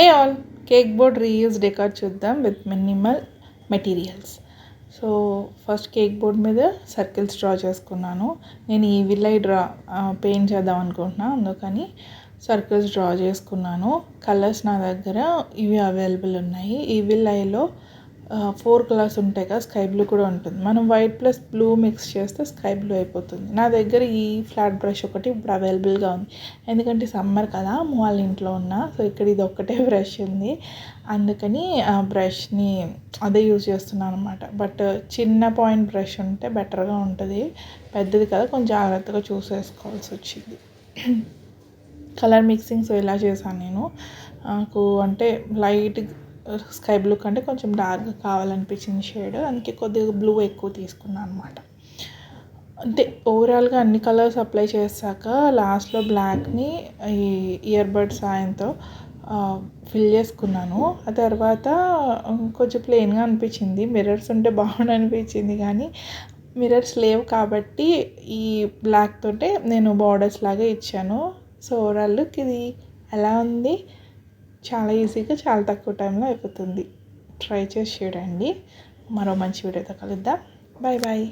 Hey all cake board reuse decor చూద్దాం with minimal materials so first cake board మీద circles draw చేసుకున్నాను నేను ఈ విల్లై డ్రా పెయింట్ చేద్దాం అనుకుంటున్నాను అందుకని సర్కిల్స్ డ్రా చేసుకున్నాను కలర్స్ నా దగ్గర ఇవి అవైలబుల్ ఉన్నాయి. ఈ విల్లైలో ఫోర్ కలర్స్ ఉంటాయి కదా స్కై బ్లూ కూడా ఉంటుంది. మనం వైట్ ప్లస్ బ్లూ మిక్స్ చేస్తే స్కై బ్లూ అయిపోతుంది. నా దగ్గర ఈ ఫ్లాట్ బ్రష్ ఒకటి ఇప్పుడు అవైలబుల్గా ఉంది. ఎందుకంటే సమ్మర్ కదా అమ్మ వాళ్ళ ఇంట్లో ఉన్న సో ఇక్కడ ఇది ఒక్కటే బ్రష్ ఉంది. అందుకని ఆ బ్రష్ని అదే యూజ్ చేస్తున్నాను అనమాట బట్ చిన్న పాయింట్ బ్రష్ ఉంటే బెటర్గా ఉంటుంది. పెద్దది కదా కొంచెం జాగ్రత్తగా చూసేసుకోవాల్సి వచ్చింది. కలర్ మిక్సింగ్ సో ఇలా చేశాను నేను? నాకు అంటే లైట్ స్కై బ్లూ కంటే కొంచెం డార్క్ కావాలనిపించింది షేడ్. అందుకే కొద్దిగా బ్లూ ఎక్కువ తీసుకున్నాను అనమాట అంటే ఓవరాల్గా అన్ని కలర్స్ అప్లై చేశాక లాస్ట్లో బ్లాక్ని ఈ ఇయర్ బడ్ సాయంతో ఫిల్ చేసుకున్నాను. ఆ తర్వాత కొంచెం ప్లెయిన్గా అనిపించింది. మిర్రర్స్ ఉంటే బాగుండు అనిపించింది కానీ మిర్రర్స్ లేవు కాబట్టి ఈ బ్లాక్ తోటే నేను బార్డర్స్ లాగా ఇచ్చాను. సో ఓవరాల్ లుక్ ఇది. ఎలా ఉంది? చాలా ఈజీగా చాలా తక్కువ టైంలో అయిపోతుంది. ట్రై చేసి చూడండి. మరో మంచి వీడియోతో కలుద్దాం. Bye bye